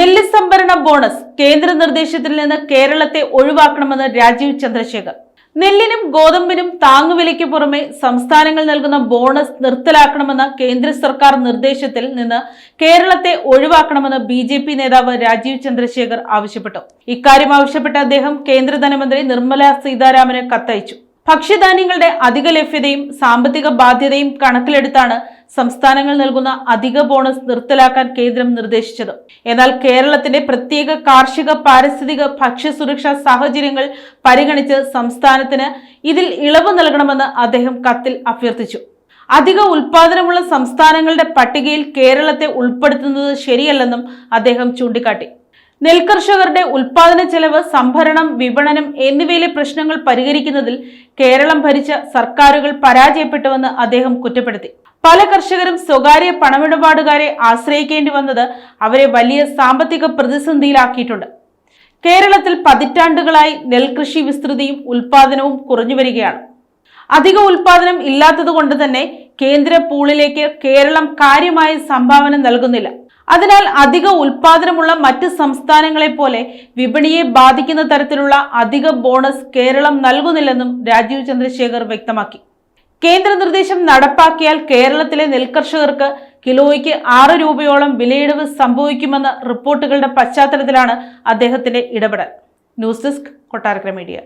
നെല്ല് സംഭരണ ബോണസ് കേന്ദ്ര നിർദ്ദേശത്തിൽ നിന്ന് കേരളത്തെ ഒഴിവാക്കണമെന്ന് രാജീവ് ചന്ദ്രശേഖർ. നെല്ലിനും ഗോതമ്പിനും താങ്ങുവിലയ്ക്ക് പുറമെ സംസ്ഥാനങ്ങൾ നൽകുന്ന ബോണസ് നിർത്തലാക്കണമെന്ന കേന്ദ്ര സർക്കാർ നിർദ്ദേശത്തിൽ നിന്ന് കേരളത്തെ ഒഴിവാക്കണമെന്ന് ബി ജെ പി നേതാവ് രാജീവ് ചന്ദ്രശേഖർ ആവശ്യപ്പെട്ടു. ഇക്കാര്യം ആവശ്യപ്പെട്ട അദ്ദേഹം കേന്ദ്ര ധനമന്ത്രി നിർമ്മല സീതാരാമന് കത്തയച്ചു. ഭക്ഷ്യധാന്യങ്ങളുടെ അധിക ലഭ്യതയും സാമ്പത്തിക ബാധ്യതയും കണക്കിലെടുത്താണ് സംസ്ഥാനങ്ങൾ നൽകുന്ന അധിക ബോണസ് നിർത്തലാക്കാൻ കേന്ദ്രം നിർദ്ദേശിച്ചത്. എന്നാൽ കേരളത്തിന്റെ പ്രത്യേക കാർഷിക പാരിസ്ഥിതിക ഭക്ഷ്യസുരക്ഷാ സാഹചര്യങ്ങൾ പരിഗണിച്ച് സംസ്ഥാനത്തിന് ഇതിൽ ഇളവ് നൽകണമെന്ന് അദ്ദേഹം കത്തിൽ അഭ്യർത്ഥിച്ചു. അധിക ഉൽപാദനമുള്ള സംസ്ഥാനങ്ങളുടെ പട്ടികയിൽ കേരളത്തെ ഉൾപ്പെടുത്തുന്നത് ശരിയല്ലെന്നും അദ്ദേഹം ചൂണ്ടിക്കാട്ടി. നെൽകർഷകരുടെ ഉൽപാദന ചെലവ് സംഭരണം വിപണനം എന്നിവയിലെ പ്രശ്നങ്ങൾ പരിഹരിക്കുന്നതിൽ കേരളം ഭരിച്ച സർക്കാരുകൾ പരാജയപ്പെട്ടുവെന്ന് അദ്ദേഹം കുറ്റപ്പെടുത്തി. പല കർഷകരും സ്വകാര്യ പണമിടപാടുകാരെ ആശ്രയിക്കേണ്ടി വന്നത് അവരെ വലിയ സാമ്പത്തിക പ്രതിസന്ധിയിലാക്കിയിട്ടുണ്ട്. കേരളത്തിൽ പതിറ്റാണ്ടുകളായി നെൽകൃഷി വിസ്തൃതിയും ഉൽപാദനവും കുറഞ്ഞു വരികയാണ്. അധിക ഉൽപാദനം ഇല്ലാത്തതുകൊണ്ട് തന്നെ കേന്ദ്ര പൂളിലേക്ക് കേരളം കാര്യമായ സംഭാവന നൽകുന്നില്ല. അതിനാൽ അധിക ഉൽപാദനമുള്ള മറ്റ് സംസ്ഥാനങ്ങളെ പോലെ വിപണിയെ ബാധിക്കുന്ന തരത്തിലുള്ള അധിക ബോണസ് കേരളം നൽകുന്നില്ലെന്നും രാജീവ് ചന്ദ്രശേഖർ വ്യക്തമാക്കി. കേന്ദ്ര നിർദ്ദേശം നടപ്പാക്കിയാൽ കേരളത്തിലെ നെൽകർഷകർക്ക് കിലോയ്ക്ക് ആറ് രൂപയോളം വിലയിടിവ് സംഭവിക്കുമെന്ന റിപ്പോർട്ടുകളുടെ പശ്ചാത്തലത്തിലാണ് അദ്ദേഹത്തിന്റെ ഇടപെടൽ. News desk Kottarakkara media.